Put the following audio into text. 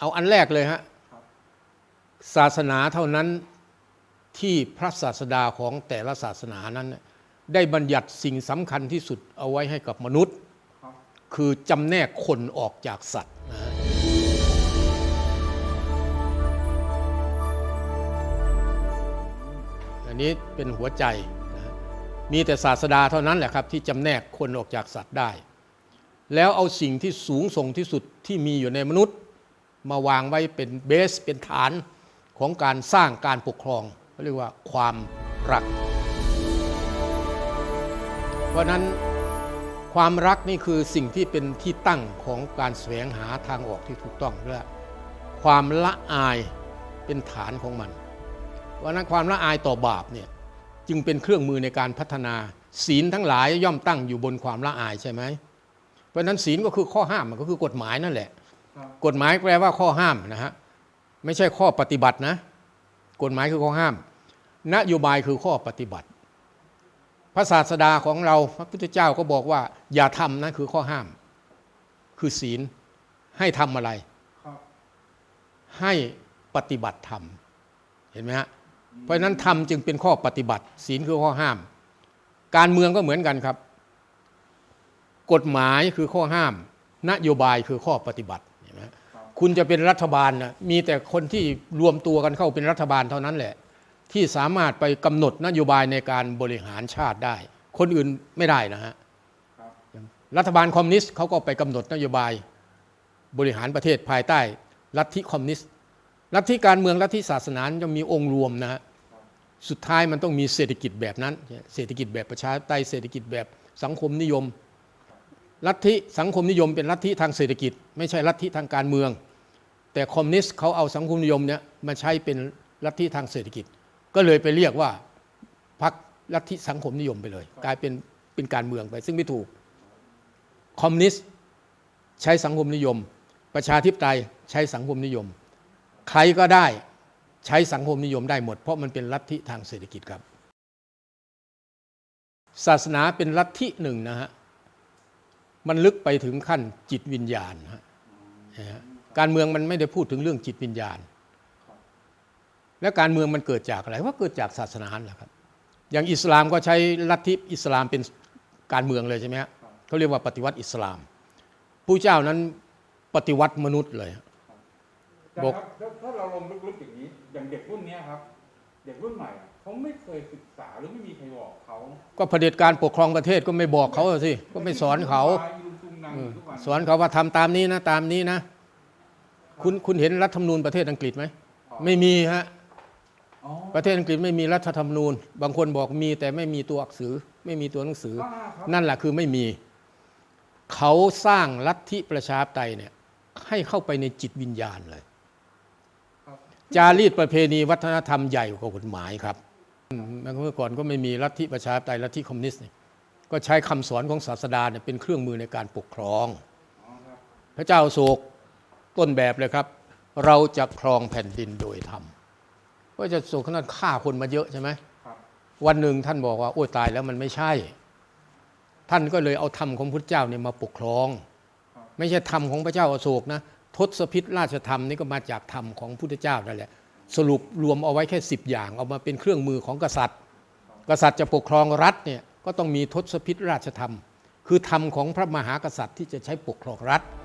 เอาอันแรกเลยฮะครับศาสนาเท่านั้นที่พระศาสดาของแต่ละศาสนานั้นเนี่ยได้บัญญัติสิ่งสำคัญที่สุดเอาไว้ให้กับมนุษย์ครับคือจำแนกคนออกจากสัตว์นะฮะอันนี้เป็นหัวใจนะฮะมีแต่ศาสดาเท่านั้นแหละครับ ที่จำแนกคนออกจากสัตว์ได้ แล้วเอาสิ่งที่สูงส่งที่สุดที่มีอยู่ในมนุษย์ มาวางไว้เป็นเบสเป็นฐานของการสร้างการปกครองเขาเรียกว่าความรัก เพราะนั้นความรักนี่คือสิ่งที่เป็นที่ตั้งของการแสวงหาทางออกที่ถูกต้องและความละอายเป็นฐานของมันเพราะนั้นความละอายต่อบาปเนี่ยจึงเป็นเครื่องมือในการพัฒนาศีลทั้งหลายย่อมตั้งอยู่บนความละอายใช่ไหมเพราะนั้นศีลก็คือข้อห้ามมันก็คือกฎหมายนั่นแหละ กฎหมายแปลว่าข้อห้ามนะฮะไม่ใช่ข้อปฏิบัตินะ กฎหมายคือข้อห้าม นโยบายคือข้อปฏิบัติ พระศาสดาของเราพระพุทธเจ้าก็บอกว่า อย่าทำนะคือข้อห้าม คือศีลให้ทำอะไรครับให้ปฏิบัติธรรมเห็นไหมฮะเพราะฉะนั้นธรรมจึงเป็นข้อปฏิบัติ ศีลคือข้อห้าม การเมืองก็เหมือนกันครับ กฎหมายคือข้อห้าม นโยบายคือข้อปฏิบัติเห็นไหมฮะ คุณจะเป็นรัฐบาลนะมีแต่คนที่รวมตัวกันเข้าเป็นรัฐบาลเท่านั้นแหละ ที่สามารถไปกำหนดนโยบายในการบริหารชาติได้ คนอื่นไม่ได้นะฮะครับรัฐบาลคอมมิวนิสต์เขาก็ไปกำหนดนโยบายบริหารประเทศภายใต้ลัทธิคอมมิวนิสต์ลัทธิการเมืองลัทธิศาสนาจะมีองค์รวมนะฮะสุดท้ายมันต้องมีเศรษฐกิจแบบนั้น เศรษฐกิจแบบประชาธิปไตยเศรษฐกิจแบบสังคมนิยมลัทธิสังคมนิยมเป็นลัทธิทางเศรษฐกิจ ไม่ใช่ลัทธิทางการเมือง แต่คอมมิวนิสต์เขาเอาสังคมนิยมเนี่ยมาใช้เป็นลัทธิทางเศรษฐกิจ ก็เลยไปเรียกว่าพรรคลัทธิสังคมนิยมไปเลย กลายเป็นเป็นการเมืองไป ซึ่งไม่ถูกคอมมิวนิสต์ใช้สังคมนิยม ประชาธิปไตยใช้สังคมนิยม ใครก็ได้ใช้สังคมนิยมได้หมด เพราะมันเป็นลัทธิทางเศรษฐกิจครับ ศาสนาเป็นลัทธิหนึ่งนะฮะมันลึกไปถึงขั้นจิตวิญญาณฮะนะฮะ การเมืองมันไม่ได้พูดถึงเรื่องจิตวิญญาณ แล้วการเมืองมันเกิดจากอะไรว่าเกิดจากศาสนาแหละครับ อย่างอิสลามก็ใช้ลัทธิอิสลามเป็นการเมืองเลยใช่ไหมฮะเขาเรียกว่าปฏิวัติอิสลาม ผู้เจ้านั้นปฏิวัติมนุษย์เลยแต่บอกครับถ้าถ้าเราลงลึกๆอย่างนี้ อย่างเด็กรุ่นเนี้ยครับ เด็กรุ่นใหม่อะเขาไม่เคยศึกษาหรือไม่มีใครบอกเขาก็เผด็จการปกครองประเทศก็ไม่บอกเขาอะสิก็ไม่สอนเขาอีลุงตุงนังอยู่ทุกวัน สอนเขาว่าทำตามนี้นะตามนี้นะ คุณคุณเห็นรัฐธรรมนูญประเทศอังกฤษไหมไม่มีฮะอ๋อประเทศอังกฤษไม่มีรัฐธรรมนูญ บางคนบอกมีแต่ไม่มีตัวอักษรไม่มีตัวหนังสืออ่าครับนั่นแหละคือไม่มี เขาสร้างลัทธิประชาธิปไตยเนี่ยให้เข้าไปในจิตวิญญาณเลยครับจารีตประเพณีวัฒนธรรมใหญ่กว่ากฎหมายครับอืมเมื่อก่อนก็ไม่มีลัทธิประชาธิปไตยลัทธิคอมมิวนิสต์เนี่ยก็ใช้คำสอนของศาสดาเนี่ยเป็นเครื่องมือในการปกครองอ๋อครับพระเจ้าอโศก ต้นแบบเลยครับ เราจะครองแผ่นดินโดยธรรมพระเจ้าอโศกขนาดฆ่าคนมาเยอะใช่ไหมครับวันหนึ่งท่านบอกว่าโอ้ยตายแล้วมันไม่ใช่ ท่านก็เลยเอาธรรมของพระเจ้าเนี่ยมาปกครอง ไม่ใช่ธรรมของพระเจ้าอโศกนะทศพิษราชธรรมนี่ก็มาจากธรรมของพุทธเจ้านั่นแหละสรุปรวมเอาไว้แค่สิบอย่าง เอามาเป็นเครื่องมือของกษัตริย์ กษัตริย์จะปกครองรัฐเนี่ยก็ต้องมีทศพิษราชธรรม คือธรรมของพระมหากษัตริย์ที่จะใช้ปกครองรัฐค